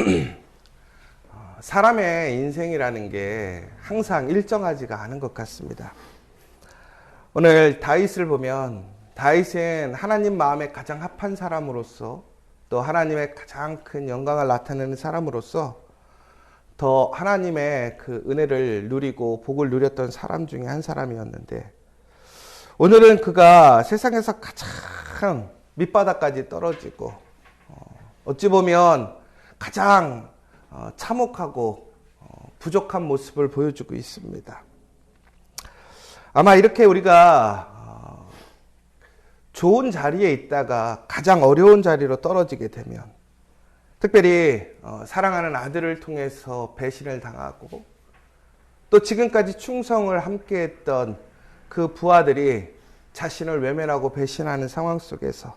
사람의 인생이라는 게 항상 일정하지가 않은 것 같습니다. 오늘 다윗을 보면 다윗은 하나님 마음에 가장 합한 사람으로서 또 하나님의 가장 큰 영광을 나타내는 사람으로서 더 하나님의 그 은혜를 누리고 복을 누렸던 사람 중에 한 사람이었는데 오늘은 그가 세상에서 가장 밑바닥까지 떨어지고 어, 어찌 보면 가장 어, 참혹하고 어, 부족한 모습을 보여주고 있습니다. 아마 이렇게 우리가 어, 좋은 자리에 있다가 가장 어려운 자리로 떨어지게 되면 특별히 사랑하는 아들을 통해서 배신을 당하고 또 지금까지 충성을 함께했던 그 부하들이 자신을 외면하고 배신하는 상황 속에서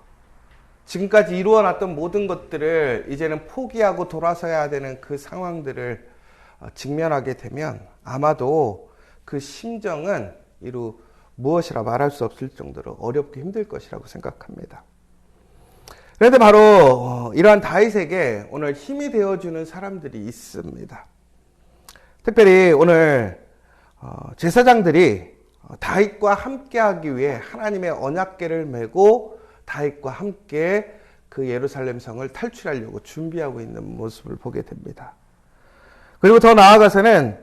지금까지 이루어놨던 모든 것들을 이제는 포기하고 돌아서야 되는 그 상황들을 어, 직면하게 되면 아마도 그 심정은 이루 무엇이라 말할 수 없을 정도로 어렵고 힘들 것이라고 생각합니다. 그런데 바로 어, 이러한 다윗에게 오늘 힘이 되어주는 사람들이 있습니다. 특별히 오늘 어, 제사장들이 다윗과 함께하기 위해 하나님의 언약궤를 메고 다윗과 함께 그 예루살렘 성을 탈출하려고 준비하고 있는 모습을 보게 됩니다. 그리고 더 나아가서는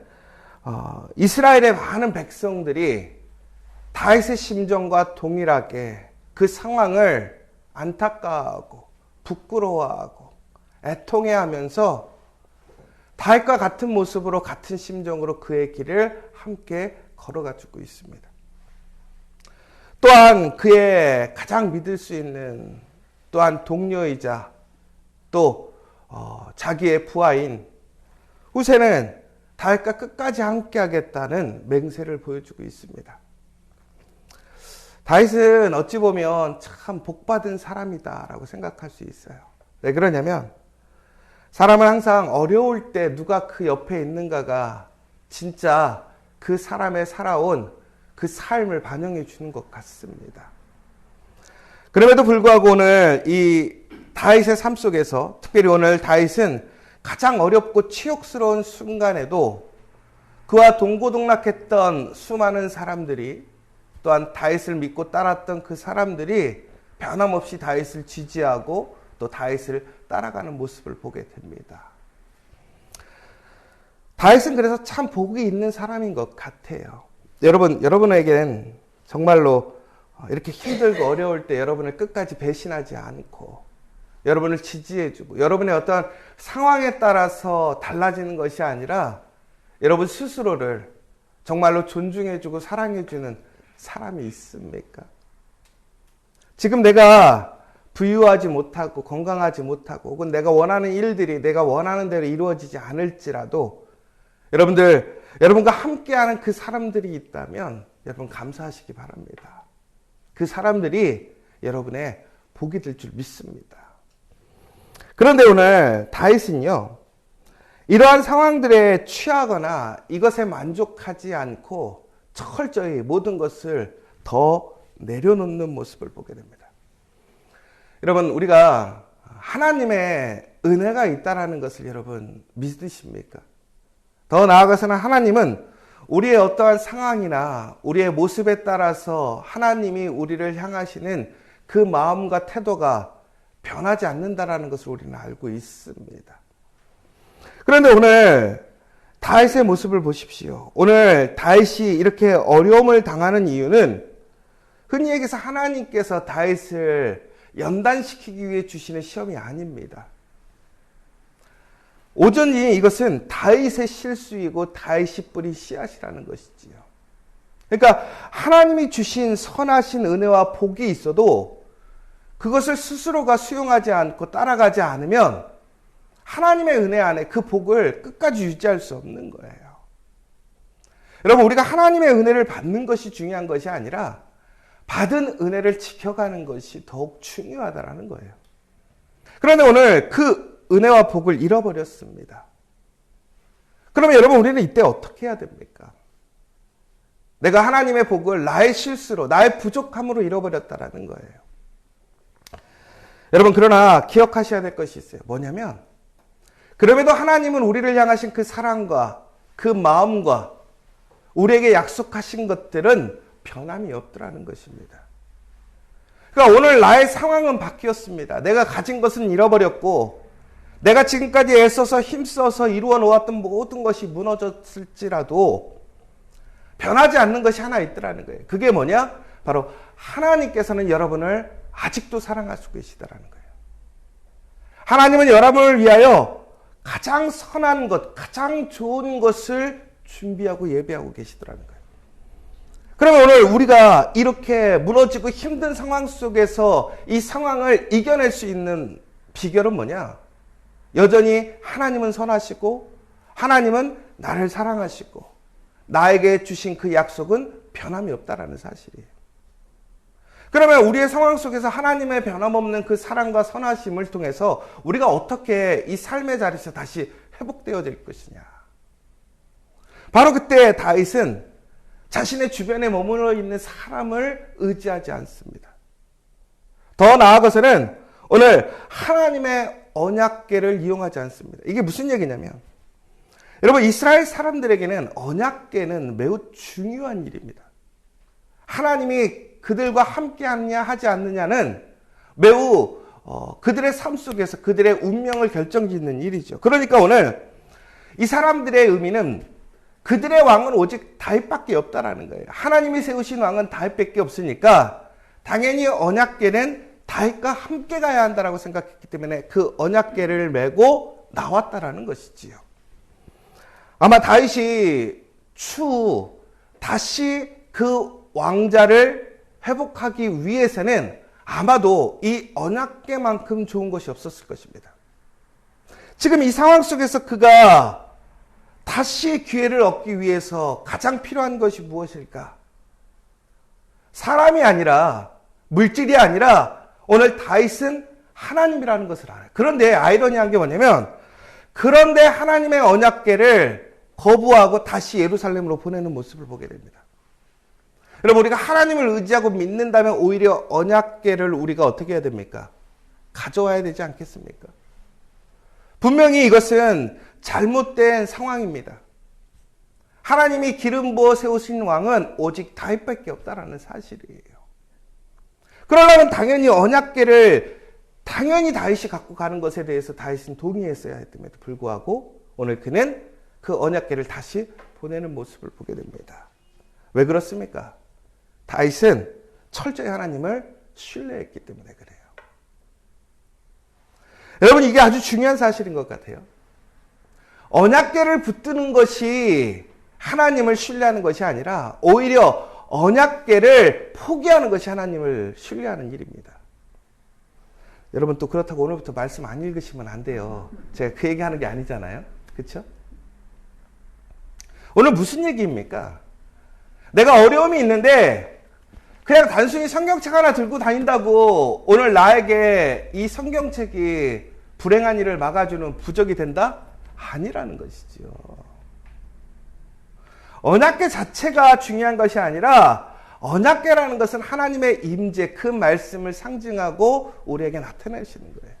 어, 이스라엘의 많은 백성들이 다윗의 심정과 동일하게 그 상황을 안타까워하고 부끄러워하고 애통해하면서 다윗과 같은 모습으로 같은 심정으로 그의 길을 함께 걸어가지고 있습니다. 또한 그의 가장 믿을 수 있는 또한 동료이자 또 어, 자기의 부하인 후세는 다윗과 끝까지 함께하겠다는 맹세를 보여주고 있습니다. 다윗은 어찌 보면 참 복받은 사람이다라고 생각할 수 있어요. 왜 그러냐면 사람은 항상 어려울 때 누가 그 옆에 있는가가 진짜 그 사람의 살아온 그 삶을 반영해 주는 것 같습니다. 그럼에도 불구하고 오늘 이 다윗의 삶 속에서 특별히 오늘 다윗은 가장 어렵고 치욕스러운 순간에도 그와 동고동락했던 수많은 사람들이 또한 다윗을 믿고 따랐던 그 사람들이 변함없이 다윗을 지지하고 또 다윗을 따라가는 모습을 보게 됩니다. 다윗은 그래서 참 복이 있는 사람인 것 같아요. 여러분, 여러분에게는 정말로 이렇게 힘들고 어려울 때 여러분을 끝까지 배신하지 않고 여러분을 지지해주고 여러분의 어떤 상황에 따라서 달라지는 것이 아니라 여러분 스스로를 정말로 존중해주고 사랑해주는 사람이 있습니까? 지금 내가 부유하지 못하고 건강하지 못하고 혹은 내가 원하는 일들이 내가 원하는 대로 이루어지지 않을지라도 여러분들 여러분과 함께하는 그 사람들이 있다면 여러분 감사하시기 바랍니다. 그 사람들이 여러분의 복이 될 줄 믿습니다. 그런데 오늘 다윗은요, 이러한 상황들에 취하거나 이것에 만족하지 않고 철저히 모든 것을 더 내려놓는 모습을 보게 됩니다. 여러분, 우리가 하나님의 은혜가 있다라는 것을 여러분 믿으십니까? 더 나아가서는 하나님은 우리의 어떠한 상황이나 우리의 모습에 따라서 하나님이 우리를 향하시는 그 마음과 태도가 변하지 않는다라는 것을 우리는 알고 있습니다. 그런데 오늘 다윗의 모습을 보십시오. 오늘 다윗이 이렇게 어려움을 당하는 이유는 흔히 얘기해서 하나님께서 다윗을 연단시키기 위해 주시는 시험이 아닙니다. 오전이 이것은 다윗의 실수이고 다윗이 뿌린 씨앗이라는 것이지요. 그러니까 하나님이 주신 선하신 은혜와 복이 있어도 그것을 스스로가 수용하지 않고 따라가지 않으면 하나님의 은혜 안에 그 복을 끝까지 유지할 수 없는 거예요. 여러분, 우리가 하나님의 은혜를 받는 것이 중요한 것이 아니라 받은 은혜를 지켜가는 것이 더욱 중요하다는 거예요. 그런데 오늘 그 은혜와 복을 잃어버렸습니다. 그러면 여러분 우리는 이때 어떻게 해야 됩니까? 내가 하나님의 복을 나의 실수로, 나의 부족함으로 잃어버렸다라는 거예요. 여러분, 그러나 기억하셔야 될 것이 있어요. 뭐냐면, 그럼에도 하나님은 우리를 향하신 그 사랑과 그 마음과 우리에게 약속하신 것들은 변함이 없더라는 것입니다. 그러니까 오늘 나의 상황은 바뀌었습니다. 내가 가진 것은 잃어버렸고, 내가 지금까지 애써서 힘써서 이루어 놓았던 모든 것이 무너졌을지라도 변하지 않는 것이 하나 있더라는 거예요. 그게 뭐냐? 바로 하나님께서는 여러분을 아직도 사랑하시고 계시다라는 거예요. 하나님은 여러분을 위하여 가장 선한 것, 가장 좋은 것을 준비하고 예배하고 계시더라는 거예요. 그러면 오늘 우리가 이렇게 무너지고 힘든 상황 속에서 이 상황을 이겨낼 수 있는 비결은 뭐냐? 여전히 하나님은 선하시고 하나님은 나를 사랑하시고 나에게 주신 그 약속은 변함이 없다라는 사실이에요. 그러면 우리의 상황 속에서 하나님의 변함없는 그 사랑과 선하심을 통해서 우리가 어떻게 이 삶의 자리에서 다시 회복되어질 것이냐. 바로 그때 다윗은 자신의 주변에 머물러 있는 사람을 의지하지 않습니다. 더 나아가서는 오늘 하나님의 언약계를 이용하지 않습니다. 이게 무슨 얘기냐면 여러분 이스라엘 사람들에게는 언약계는 매우 중요한 일입니다. 하나님이 그들과 함께 하느냐 하지 않느냐는 매우 어, 그들의 삶 속에서 그들의 운명을 결정짓는 일이죠. 그러니까 오늘 이 사람들의 의미는 그들의 왕은 오직 다윗밖에 없다라는 거예요. 하나님이 세우신 왕은 다윗밖에 없으니까 당연히 언약계는 다윗과 함께 가야 한다라고 생각했기 때문에 그 언약계를 메고 나왔다라는 것이지요. 아마 다윗이 추후 다시 그 왕자를 회복하기 위해서는 아마도 이 언약계만큼 좋은 것이 없었을 것입니다. 지금 이 상황 속에서 그가 다시 기회를 얻기 위해서 가장 필요한 것이 무엇일까? 사람이 아니라 물질이 아니라 오늘 다윗은 하나님이라는 것을 알아요. 그런데 아이러니한 게 뭐냐면 그런데 하나님의 언약계를 거부하고 다시 예루살렘으로 보내는 모습을 보게 됩니다. 여러분 우리가 하나님을 의지하고 믿는다면 오히려 언약계를 우리가 어떻게 해야 됩니까? 가져와야 되지 않겠습니까? 분명히 이것은 잘못된 상황입니다. 하나님이 기름 부어 세우신 왕은 오직 다윗밖에 없다라는 사실이에요. 그러려면 당연히 언약계를 당연히 다윗이 갖고 가는 것에 대해서 다윗은 동의했어야 했음에도 불구하고 오늘 그는 그 언약계를 다시 보내는 모습을 보게 됩니다. 왜 그렇습니까? 다윗은 철저히 하나님을 신뢰했기 때문에 그래요. 여러분 이게 아주 중요한 사실인 것 같아요. 언약계를 붙드는 것이 하나님을 신뢰하는 것이 아니라 오히려 언약계를 포기하는 것이 하나님을 신뢰하는 일입니다. 여러분 또 그렇다고 오늘부터 말씀 안 읽으시면 안 돼요. 제가 그 얘기하는 게 아니잖아요. 그렇죠? 오늘 무슨 얘기입니까? 내가 어려움이 있는데 그냥 단순히 성경책 하나 들고 다닌다고 오늘 나에게 이 성경책이 불행한 일을 막아주는 부적이 된다? 아니라는 것이지요. 언약계 자체가 중요한 것이 아니라 언약계라는 것은 하나님의 임재, 그 말씀을 상징하고 우리에게 나타내시는 거예요.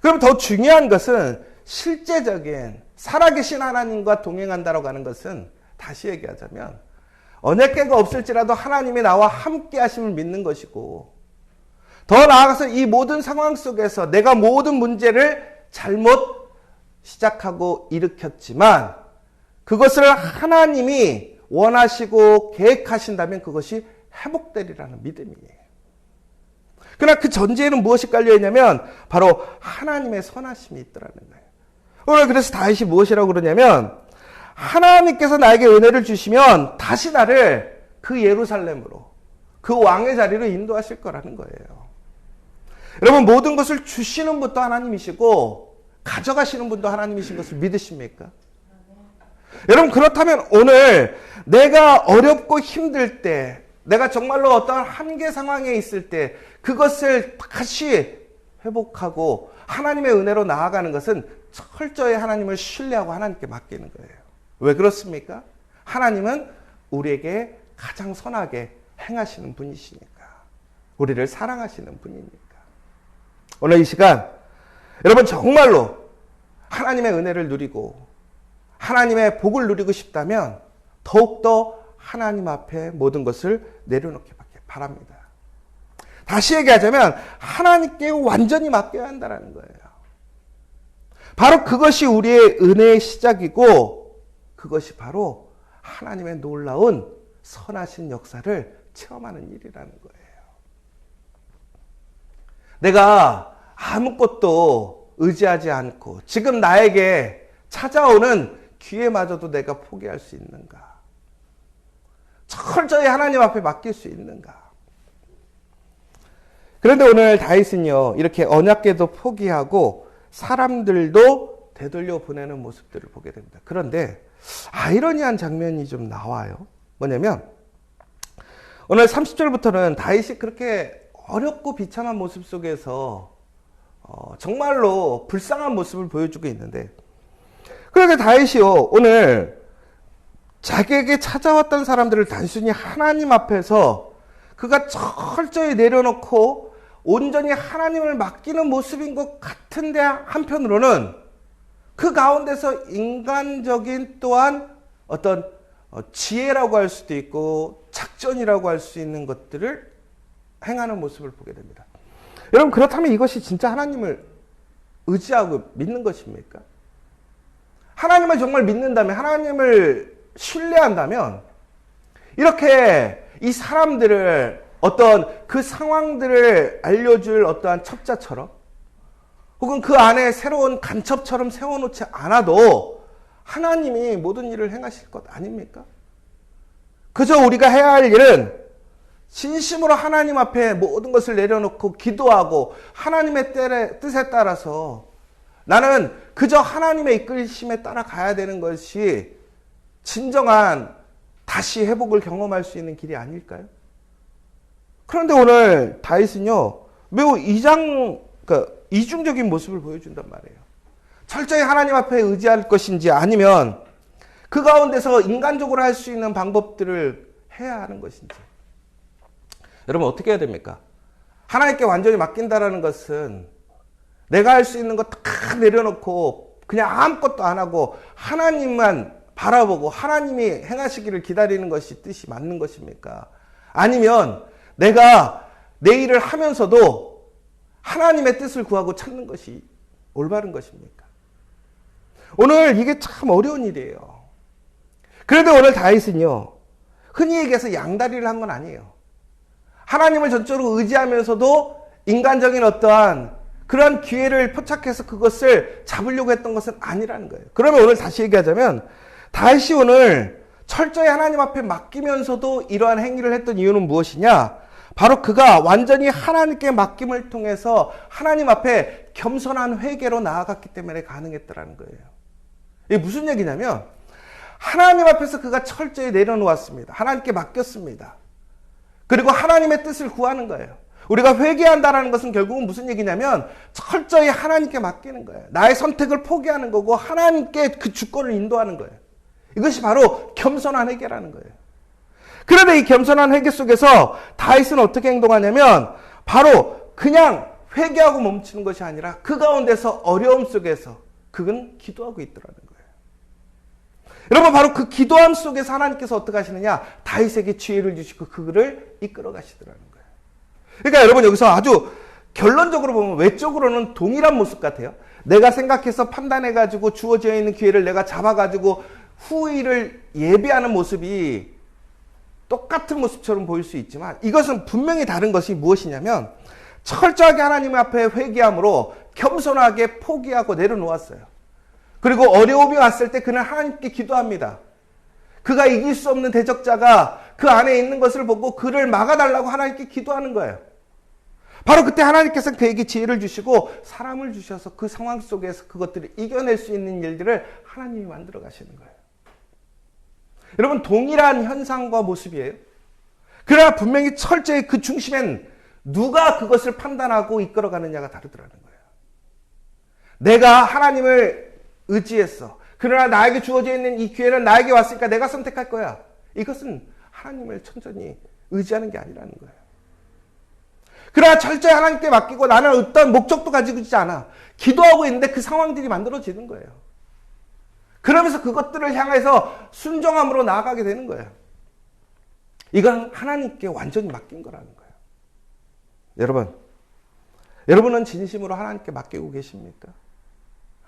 그럼 더 중요한 것은 실제적인 살아계신 하나님과 동행한다라고 하는 것은 다시 얘기하자면 언약계가 없을지라도 하나님이 나와 함께 하심을 믿는 것이고 더 나아가서 이 모든 상황 속에서 내가 모든 문제를 잘못 시작하고 일으켰지만 그것을 하나님이 원하시고 계획하신다면 그것이 회복되리라는 믿음이에요. 그러나 그 전제에는 무엇이 깔려 있냐면 바로 하나님의 선하심이 있더라는 거예요. 오늘 그래서 다윗이 무엇이라고 그러냐면 하나님께서 나에게 은혜를 주시면 다시 나를 그 예루살렘으로 그 왕의 자리로 인도하실 거라는 거예요. 여러분 모든 것을 주시는 분도 하나님이시고 가져가시는 분도 하나님이신 것을 믿으십니까? 여러분 그렇다면 오늘 내가 어렵고 힘들 때 내가 정말로 어떤 한계 상황에 있을 때 그것을 다시 회복하고 하나님의 은혜로 나아가는 것은 철저히 하나님을 신뢰하고 하나님께 맡기는 거예요. 왜 그렇습니까? 하나님은 우리에게 가장 선하게 행하시는 분이시니까. 우리를 사랑하시는 분이니까. 오늘 이 시간, 여러분 정말로 하나님의 은혜를 누리고 하나님의 복을 누리고 싶다면 더욱더 하나님 앞에 모든 것을 내려놓기 바랍니다. 다시 얘기하자면 하나님께 완전히 맡겨야 한다는 거예요. 바로 그것이 우리의 은혜의 시작이고 그것이 바로 하나님의 놀라운 선하신 역사를 체험하는 일이라는 거예요. 내가 아무것도 의지하지 않고 지금 나에게 찾아오는 기회마저도 내가 포기할 수 있는가? 철저히 하나님 앞에 맡길 수 있는가? 그런데 오늘 다윗은요, 이렇게 언약계도 포기하고 사람들도 되돌려 보내는 모습들을 보게 됩니다. 그런데 아이러니한 장면이 좀 나와요. 뭐냐면, 오늘 30절부터는 다윗이 그렇게 어렵고 비참한 모습 속에서 어, 정말로 불쌍한 모습을 보여주고 있는데, 그런데 다윗이요, 오늘 자기에게 찾아왔던 사람들을 단순히 하나님 앞에서 그가 철저히 내려놓고 온전히 하나님을 맡기는 모습인 것 같은데 한편으로는 그 가운데서 인간적인 또한 어떤 어, 지혜라고 할 수도 있고 작전이라고 할 수 있는 것들을 행하는 모습을 보게 됩니다. 여러분 그렇다면 이것이 진짜 하나님을 의지하고 믿는 것입니까? 하나님을 정말 믿는다면 하나님을 신뢰한다면 이렇게 이 사람들을 어떤 그 상황들을 알려줄 어떠한 첩자처럼 혹은 그 안에 새로운 간첩처럼 세워놓지 않아도 하나님이 모든 일을 행하실 것 아닙니까? 그저 우리가 해야 할 일은 진심으로 하나님 앞에 모든 것을 내려놓고 기도하고 하나님의 뜻에 따라서 나는 그저 하나님의 이끌심에 따라가야 되는 것이 진정한 다시 회복을 경험할 수 있는 길이 아닐까요? 그런데 오늘 다윗은요, 매우 이장, 그러니까 이중적인 모습을 보여준단 말이에요. 철저히 하나님 앞에 의지할 것인지 아니면 그 가운데서 인간적으로 할 수 있는 방법들을 해야 하는 것인지. 여러분 어떻게 해야 됩니까? 하나님께 완전히 맡긴다라는 것은 내가 할 수 있는 것다 내려놓고 그냥 아무것도 안 하고 하나님만 바라보고 하나님이 행하시기를 기다리는 것이 뜻이 맞는 것입니까? 아니면 내가 내 일을 하면서도 하나님의 뜻을 구하고 찾는 것이 올바른 것입니까? 오늘 이게 참 어려운 일이에요. 그런데 오늘 다윗은요, 흔히 얘기해서 양다리를 한 건 아니에요. 하나님을 전적으로 의지하면서도 인간적인 어떠한 그런 기회를 포착해서 그것을 잡으려고 했던 것은 아니라는 거예요. 그러면 오늘 다시 얘기하자면 다시 오늘 철저히 하나님 앞에 맡기면서도 이러한 행위를 했던 이유는 무엇이냐? 바로 그가 완전히 하나님께 맡김을 통해서 하나님 앞에 겸손한 회개로 나아갔기 때문에 가능했더라는 거예요. 이게 무슨 얘기냐면 하나님 앞에서 그가 철저히 내려놓았습니다. 하나님께 맡겼습니다. 그리고 하나님의 뜻을 구하는 거예요. 우리가 회개한다라는 것은 결국은 무슨 얘기냐면 철저히 하나님께 맡기는 거예요. 나의 선택을 포기하는 거고 하나님께 그 주권을 인도하는 거예요. 이것이 바로 겸손한 회개라는 거예요. 그런데 이 겸손한 회개 속에서 다윗은 어떻게 행동하냐면 바로 그냥 회개하고 멈추는 것이 아니라 그 가운데서 어려움 속에서 그건 기도하고 있더라는 거예요. 여러분 바로 그 기도함 속에서 하나님께서 어떻게 하시느냐 다윗에게 지혜를 주시고 그를 이끌어 가시더라는 거예요. 그러니까 여러분 여기서 아주 결론적으로 보면 외적으로는 동일한 모습 같아요. 내가 생각해서 판단해 가지고 주어져 있는 기회를 내가 잡아 가지고 후일을 예비하는 모습이 똑같은 모습처럼 보일 수 있지만 이것은 분명히 다른 것이 무엇이냐면 철저하게 하나님 앞에 회개함으로 겸손하게 포기하고 내려놓았어요. 그리고 어려움이 왔을 때 그는 하나님께 기도합니다. 그가 이길 수 없는 대적자가 그 안에 있는 것을 보고 그를 막아달라고 하나님께 기도하는 거예요. 바로 그때 하나님께서 그에게 지혜를 주시고 사람을 주셔서 그 상황 속에서 그것들을 이겨낼 수 있는 일들을 하나님이 만들어 가시는 거예요. 여러분 동일한 현상과 모습이에요. 그러나 분명히 철저히 그 중심엔 누가 그것을 판단하고 이끌어 가느냐가 다르더라는 거예요. 내가 하나님을 의지했어. 그러나 나에게 주어져 있는 이 기회는 나에게 왔으니까 내가 선택할 거야. 이것은 하나님을 천천히 의지하는 게 아니라는 거예요. 그러나 철저히 하나님께 맡기고 나는 어떤 목적도 가지고 있지 않아. 기도하고 있는데 그 상황들이 만들어지는 거예요. 그러면서 그것들을 향해서 순종함으로 나아가게 되는 거예요. 이건 하나님께 완전히 맡긴 거라는 거예요. 여러분, 여러분은 진심으로 하나님께 맡기고 계십니까?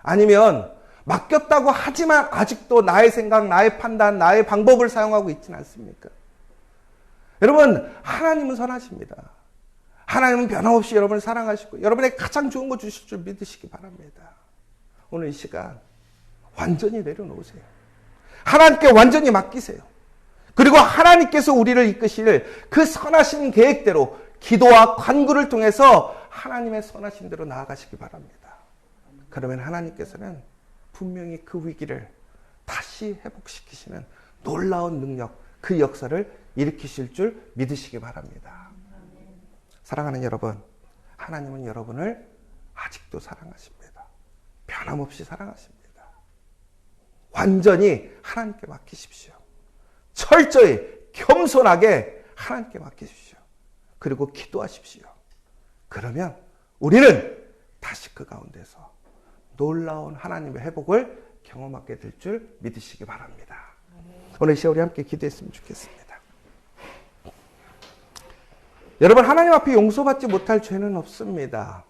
아니면 맡겼다고 하지만 아직도 나의 생각, 나의 판단, 나의 방법을 사용하고 있지는 않습니까? 여러분, 하나님은 선하십니다. 하나님은 변함없이 여러분을 사랑하시고 여러분에게 가장 좋은 거 주실 줄 믿으시기 바랍니다. 오늘 이 시간 완전히 내려놓으세요. 하나님께 완전히 맡기세요. 그리고 하나님께서 우리를 이끄실 그 선하신 계획대로 기도와 관구를 통해서 하나님의 선하신 대로 나아가시기 바랍니다. 그러면 하나님께서는 분명히 그 위기를 다시 회복시키시는 놀라운 능력, 그 역사를 일으키실 줄 믿으시기 바랍니다. 사랑하는 여러분, 하나님은 여러분을 아직도 사랑하십니다. 변함없이 사랑하십니다. 완전히 하나님께 맡기십시오. 철저히 겸손하게 하나님께 맡기십시오. 그리고 기도하십시오. 그러면 우리는 다시 그 가운데서 놀라운 하나님의 회복을 경험하게 될 줄 믿으시기 바랍니다. 오늘 이 시간 우리 함께 기도했으면 좋겠습니다. 여러분 하나님 앞에 용서받지 못할 죄는 없습니다.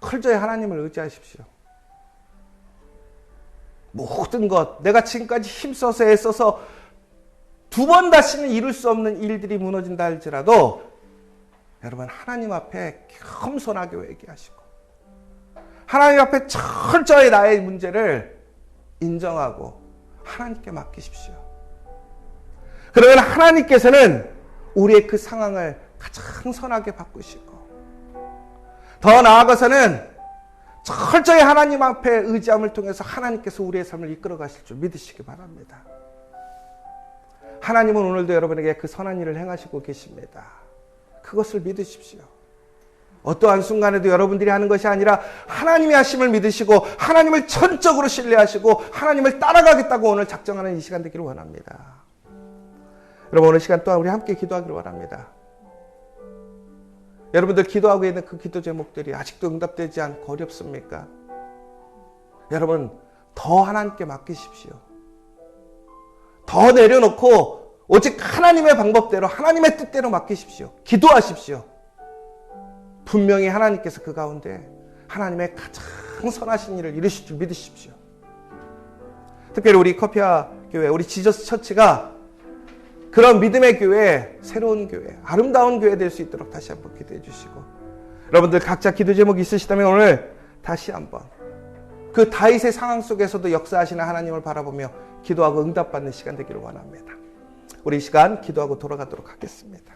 철저히 하나님을 의지하십시오. 모든 것 내가 지금까지 힘써서 애써서 두 번 다시는 이룰 수 없는 일들이 무너진다 할지라도 여러분 하나님 앞에 겸손하게 회개하시고 하나님 앞에 철저히 나의 문제를 인정하고 하나님께 맡기십시오. 그러면 하나님께서는 우리의 그 상황을 가장 선하게 바꾸시고 더 나아가서는 철저히 하나님 앞에 의지함을 통해서 하나님께서 우리의 삶을 이끌어 가실 줄 믿으시기 바랍니다. 하나님은 오늘도 여러분에게 그 선한 일을 행하시고 계십니다. 그것을 믿으십시오. 어떠한 순간에도 여러분들이 하는 것이 아니라 하나님의 하심을 믿으시고 하나님을 전적으로 신뢰하시고 하나님을 따라가겠다고 오늘 작정하는 이 시간 되기를 원합니다. 여러분 오늘 시간 또한 우리 함께 기도하기를 원합니다. 여러분들 기도하고 있는 그 기도 제목들이 아직도 응답되지 않고 어렵습니까? 여러분 더 하나님께 맡기십시오. 더 내려놓고 오직 하나님의 방법대로 하나님의 뜻대로 맡기십시오. 기도하십시오. 분명히 하나님께서 그 가운데 하나님의 가장 선하신 일을 이루실 줄 믿으십시오. 특별히 우리 커피아 교회, 우리 지저스 처치가 그런 믿음의 교회, 새로운 교회, 아름다운 교회 될 수 있도록 다시 한번 기도해 주시고 여러분들 각자 기도 제목이 있으시다면 오늘 다시 한번 그 다윗의 상황 속에서도 역사하시는 하나님을 바라보며 기도하고 응답받는 시간 되기를 원합니다. 우리 이 시간 기도하고 돌아가도록 하겠습니다.